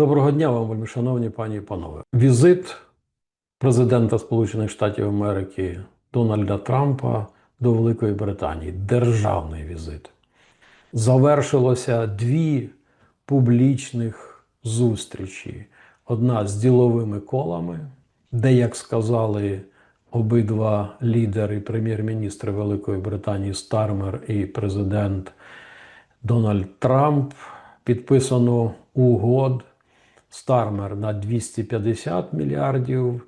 Доброго дня вам, вельми шановні пані і панове. Візит президента Сполучених Штатів Америки Дональда Трампа до Великої Британії державний візит. Завершилося дві публічних зустрічі: одна з діловими колами, де, як сказали обидва лідери, прем'єр-міністр Великої Британії Стармер і президент Дональд Трамп, підписано угод Стармер на 250 мільярдів,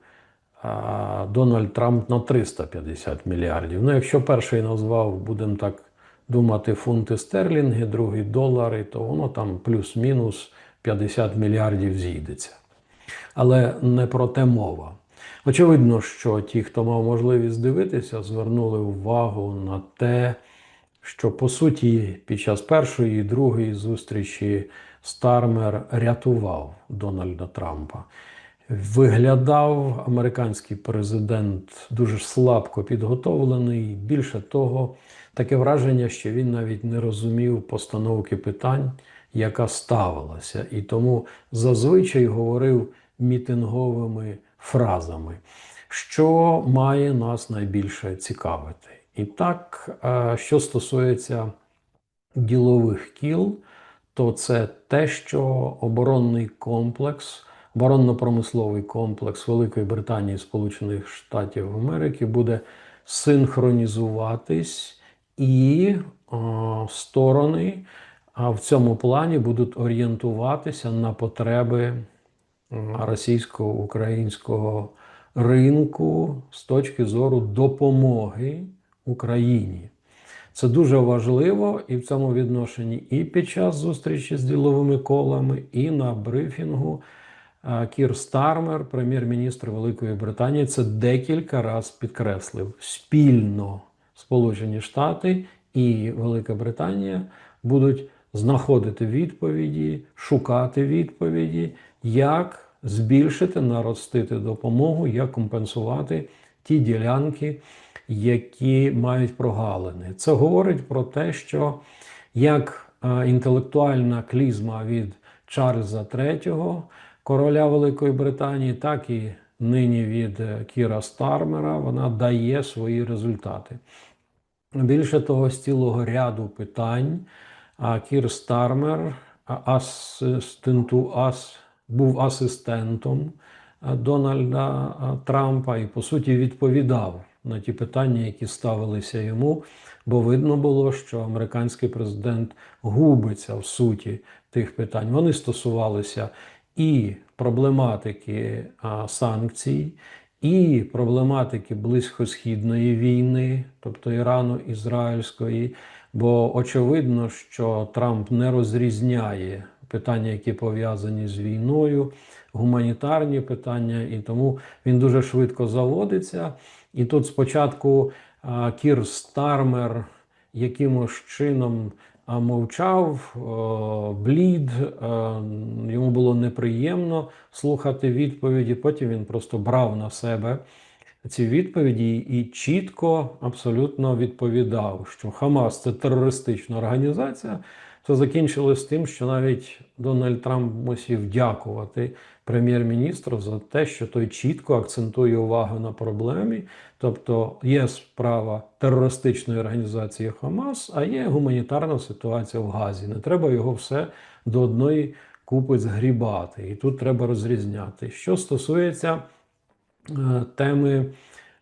а Дональд Трамп на 350 мільярдів. Ну, якщо перший назвав, будемо так думати, фунти стерлінги, другий долари, то воно там плюс-мінус 50 мільярдів зійдеться. Але не про те мова. Очевидно, що ті, хто мав можливість дивитися, звернули увагу на те, що по суті під час першої і другої зустрічі Стармер рятував Дональда Трампа. Виглядав американський президент дуже слабко підготовлений. Більше того, таке враження, що він навіть не розумів постановки питань, яка ставилася, і тому зазвичай говорив мітинговими фразами, що має нас найбільше цікавити. І так, е, що стосується ділових кіл, то це те, що оборонний комплекс, оборонно-промисловий комплекс Великої Британії і Сполучених Штатів Америки буде синхронізуватись, і е, сторони в цьому плані будуть орієнтуватися на потреби російсько-українського ринку з точки зору допомоги Україні. Це дуже важливо і в цьому відношенні і під час зустрічі з діловими колами, і на брифінгу. Кір Стармер, прем'єр-міністр Великої Британії, це декілька разів підкреслив спільно Сполучені Штати і Велика Британія будуть знаходити відповіді, шукати відповіді, як збільшити, наростити допомогу, як компенсувати ті ділянки, які мають прогалини. Це говорить про те, що як інтелектуальна клізма від Чарльза III, короля Великої Британії, так і нині від Кіра Стармера, вона дає свої результати. Більше того, з цілого ряду питань Кір Стармер асистенту, ас, був асистентом Дональда Трампа і, по суті, відповідав на ті питання, які ставилися йому, бо видно було, що американський президент губиться в суті тих питань. Вони стосувалися і проблематики а, санкцій, і проблематики близькосхідної війни, тобто Ірану ізраїльської. Бо очевидно, що Трамп не розрізняє питання, які пов'язані з війною, гуманітарні питання, і тому він дуже швидко заводиться. І тут спочатку Кір Стармер якимось чином мовчав, блід, йому було неприємно слухати відповіді. Потім він просто брав на себе ці відповіді і чітко абсолютно відповідав, що Хамас це терористична організація. Це закінчилось тим, що навіть Дональд Трамп мусив дякувати прем'єр-міністру за те, що той чітко акцентує увагу на проблемі. Тобто є справа терористичної організації Хамас, а є гуманітарна ситуація в Газі. Не треба його все до одної купи згрібати. І тут треба розрізняти. Що стосується е, теми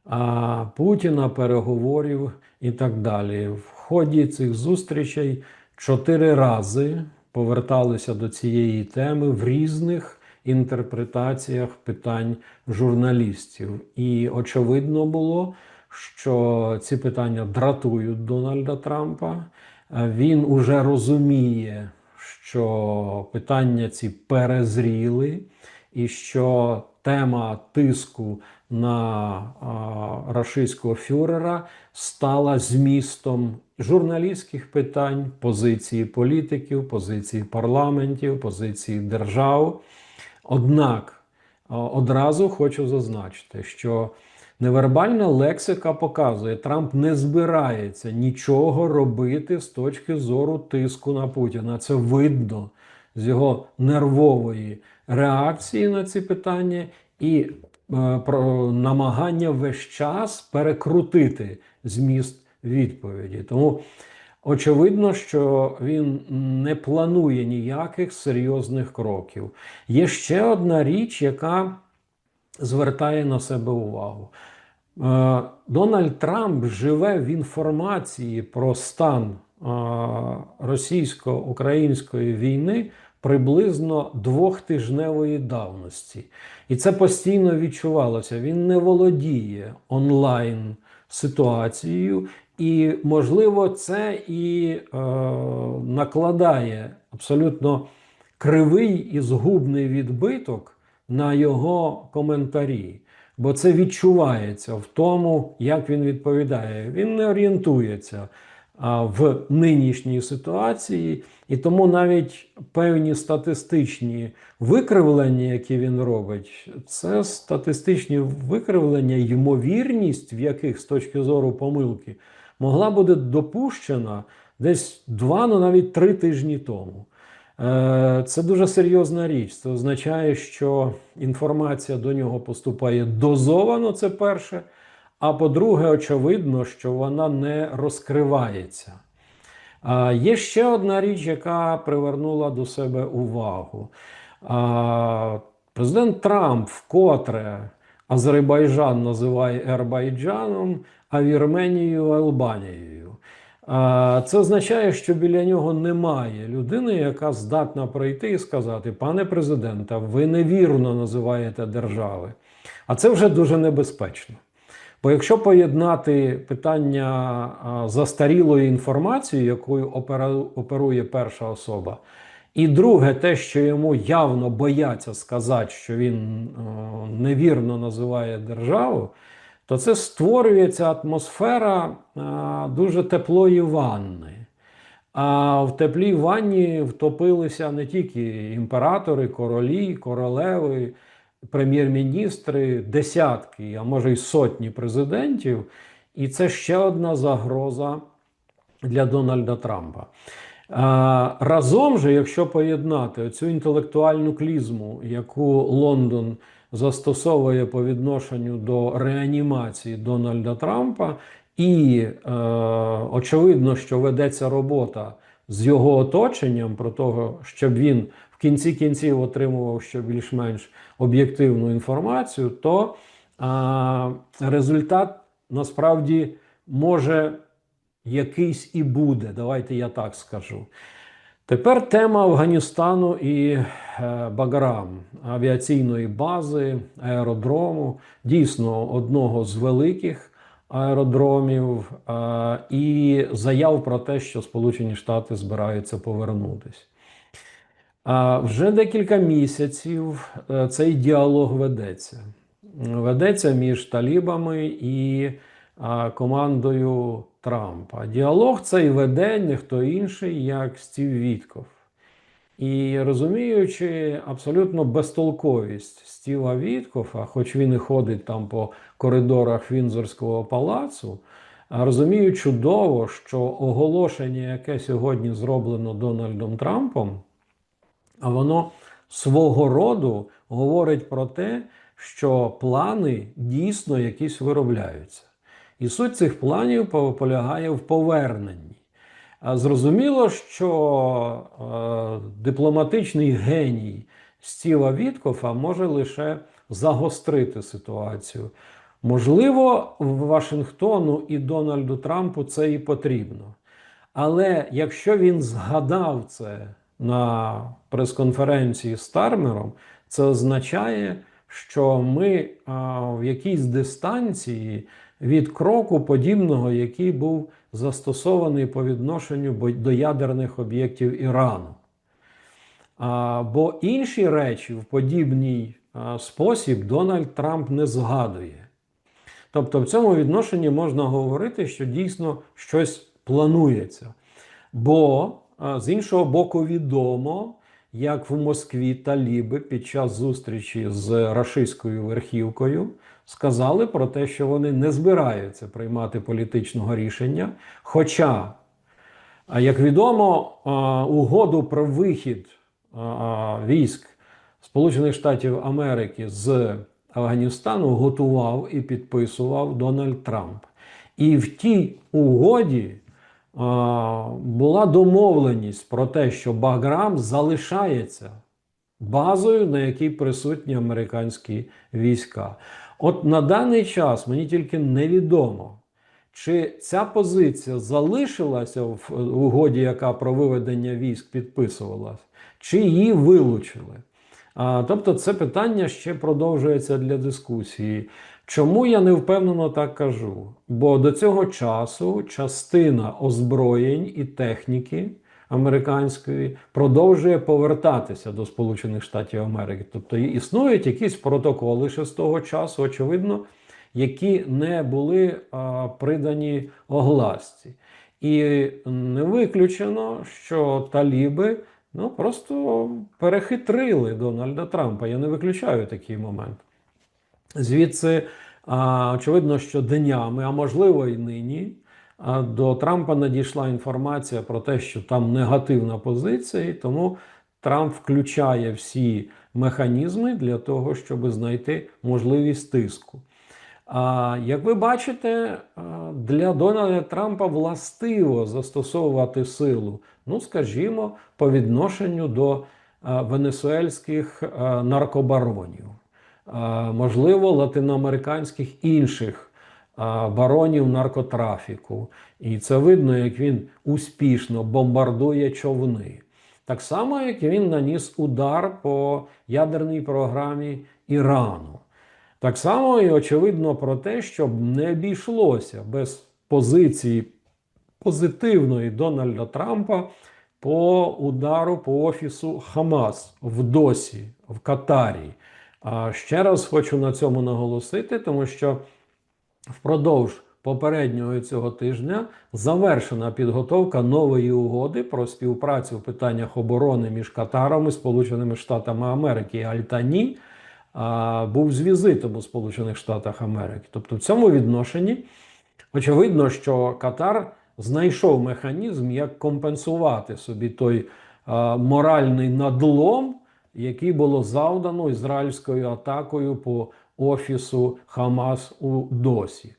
а, Путіна, переговорів і так далі, в ході цих зустрічей чотири рази поверталися до цієї теми в різних інтерпретаціях питань журналістів. І очевидно було, що ці питання дратують Дональда Трампа. Він уже розуміє, що питання ці перезріли, і що тема тиску на рашистського фюрера стала змістом журналістських питань, позиції політиків, позиції парламентів, позиції держав. Однак одразу хочу зазначити, що невербальна лексика показує, Трамп не збирається нічого робити з точки зору тиску на Путіна. Це видно. з його нервової реакції на ці питання і про намагання весь час перекрутити зміст відповіді. Тому очевидно, що він не планує ніяких серйозних кроків. Є ще одна річ, яка звертає на себе увагу. Е, Дональд Трамп живе в інформації про стан е, російсько-української війни приблизно двохтижневої давності. І це постійно відчувалося. Він не володіє онлайн ситуацією, і, можливо, це і е, накладає абсолютно кривий і згубний відбиток на його коментарі. Бо це відчувається в тому, як він відповідає. Він не орієнтується в нинішній ситуації, і тому навіть певні статистичні викривлення, які він робить, це статистичні викривлення, ймовірність, в яких з точки зору помилки могла бути допущена десь два, ну навіть три тижні тому. Е, Це дуже серйозна річ. Це означає, що інформація до нього поступає дозовано, це перше. А по-друге, очевидно, що вона не розкривається. А Є ще одна річ, яка привернула до себе увагу. А, Президент Трамп вкотре Азербайджан називає Ербайджаном, а Вірменію Албанією. А, Це означає, що біля нього немає людини, яка здатна прийти і сказати: пане президенте, ви невірно називаєте держави. А це вже дуже небезпечно. Бо якщо поєднати питання застарілої інформації, якою оперує перша особа, і друге, те, що йому явно бояться сказати, що він невірно називає державу, то це створюється атмосфера дуже теплої ванни. А в теплій ванні втопилися не тільки імператори, королі, королеви, прем'єр-міністри, десятки, а може й сотні президентів. І це ще одна загроза для Дональда Трампа. Разом же, якщо поєднати цю інтелектуальну клізму, яку Лондон застосовує по відношенню до реанімації Дональда Трампа, і е, очевидно, що ведеться робота з його оточенням про того, щоб він кінці кінців отримував ще більш-менш об'єктивну інформацію, то а, результат насправді може якийсь і буде. Давайте я так скажу. Тепер тема Афганістану і е, Баграм, авіаційної бази, аеродрому, дійсно одного з великих аеродромів, е, і заяв про те, що Сполучені Штати збираються повернутися. Вже декілька місяців е, цей діалог ведеться. Ведеться між талібами і командою Трампа. Діалог цей веде не хто інший, як Стів Вітков. І розуміючи абсолютно безтолковість Стіва Віткофа, хоч він і ходить там по коридорах Вінзорського палацу, розумію чудово, що оголошення, яке сьогодні зроблено Дональдом Трампом, а воно свого роду говорить про те, що плани дійсно якісь виробляються. І суть цих планів полягає в поверненні. Зрозуміло, що е, дипломатичний геній Стіва Віткофа може лише загострити ситуацію. Можливо, Вашингтону і Дональду Трампу це і потрібно. Але якщо він згадав це на прес-конференції з Тармером, це означає, що ми а, в якійсь дистанції від кроку подібного, який був застосований по відношенню до ядерних об'єктів Ірану. А, бо інші речі в подібній а, спосіб Дональд Трамп не згадує. Тобто, в цьому відношенні можна говорити, що дійсно щось планується. Бо з іншого боку, відомо, як в Москві таліби під час зустрічі з рашистською верхівкою сказали про те, що вони не збираються приймати політичного рішення. Хоча, як відомо, угоду про вихід військ Сполучених Штатів Америки з Афганістану готував і підписував Дональд Трамп. І в тій угоді була домовленість про те, що Баграм залишається базою, на якій присутні американські війська. От на даний час мені тільки невідомо, чи ця позиція залишилася в угоді, яка про виведення військ підписувалась, чи її вилучили. Тобто, це питання ще продовжується для дискусії. Чому я не впевнено так кажу? Бо до цього часу частина озброєнь і техніки американської продовжує повертатися до Сполучених Штатів Америки. Тобто існують якісь протоколи ще з того часу, очевидно, які не були а, придані огласці. І не виключено, що таліби ну, просто перехитрили Дональда Трампа. Я не виключаю такий момент. Звідси, очевидно, що днями, а можливо і нині, до Трампа надійшла інформація про те, що там негативна позиція, і тому Трамп включає всі механізми для того, щоб знайти можливість тиску. А як ви бачите, для Дональда Трампа властиво застосовувати силу, ну скажімо, по відношенню до венесуельських наркобаронів, можливо, латиноамериканських інших баронів наркотрафіку. І це видно, як він успішно бомбардує човни. Так само, як він наніс удар по ядерній програмі Ірану. Так само і очевидно про те, щоб не обійшлося без позиції позитивної Дональда Трампа по удару по офісу Хамас в Досі, в Катарі. Ще раз хочу на цьому наголосити, тому що впродовж попереднього цього тижня завершена підготовка нової угоди про співпрацю в питаннях оборони між Катаром і Сполученими Штатами Америки і Альтані був з візитом у Сполучених Штатах Америки. Тобто, в цьому відношенні очевидно, що Катар знайшов механізм, як компенсувати собі той моральний надлом, який було завдано ізраїльською атакою по офісу Хамас у Досі.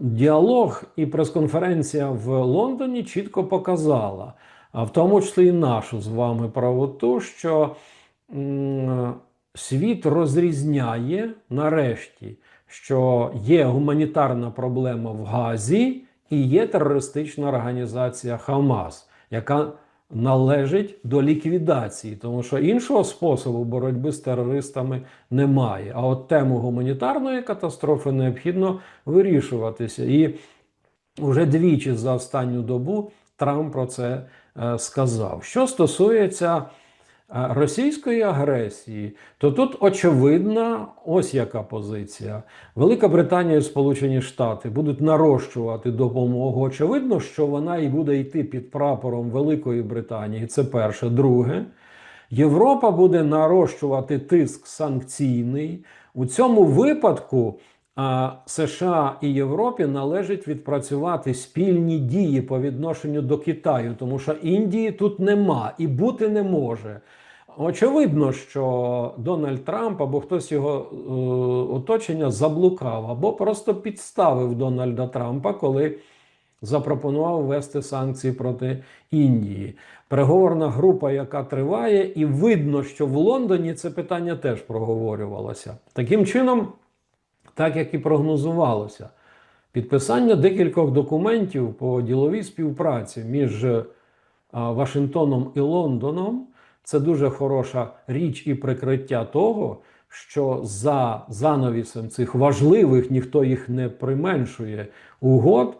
Діалог і прес-конференція в Лондоні чітко показала, в тому числі і нашу з вами правоту, що світ розрізняє нарешті, що є гуманітарна проблема в Газі і є терористична організація Хамас, яка належить до ліквідації, тому що іншого способу боротьби з терористами немає. А от тему гуманітарної катастрофи необхідно вирішуватися. І вже двічі за останню добу Трамп про це е, сказав. Що стосується російської агресії, то тут очевидна ось яка позиція. Велика Британія і Сполучені Штати будуть нарощувати допомогу. Очевидно, що вона і буде йти під прапором Великої Британії. Це перше. Друге, Європа буде нарощувати тиск санкційний. У цьому випадку США і Європі належить відпрацювати спільні дії по відношенню до Китаю, тому що Індії тут нема і бути не може. Очевидно, що Дональд Трамп або хтось його е, оточення заблукав, або просто підставив Дональда Трампа, коли запропонував ввести санкції проти Індії. Переговорна група, яка триває, і видно, що в Лондоні це питання теж проговорювалося. Таким чином, так як і прогнозувалося, підписання декількох документів по діловій співпраці між Вашингтоном і Лондоном це дуже хороша річ і прикриття того, що за занавісом цих важливих, ніхто їх не применшує угод,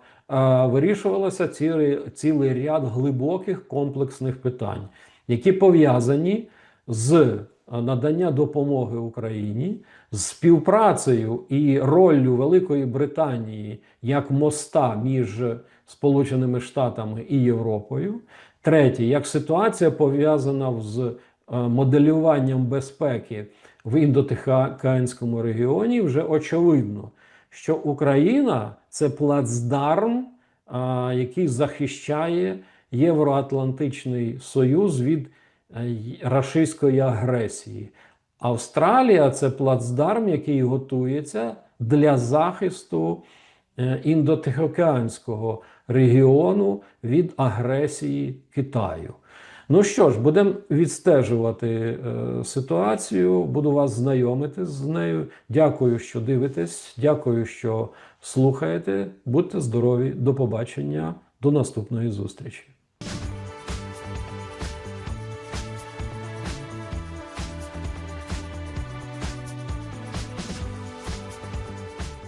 вирішувалося цілий, цілий ряд глибоких комплексних питань, які пов'язані з надання допомоги Україні, з співпрацею і роллю Великої Британії як моста між Сполученими Штатами і Європою. Третє, як ситуація пов'язана з е, моделюванням безпеки в індотихоокеанському регіоні, вже очевидно, що Україна це плацдарм, який захищає Євроатлантичний Союз від е, рашистської агресії. Австралія це плацдарм, який готується для захисту е, індотихоокеанського регіону від агресії Китаю. Ну що ж, будемо відстежувати е, ситуацію, буду вас знайомити з нею. Дякую, що дивитесь. Дякую, що слухаєте. Будьте здорові. До побачення, до наступної зустрічі.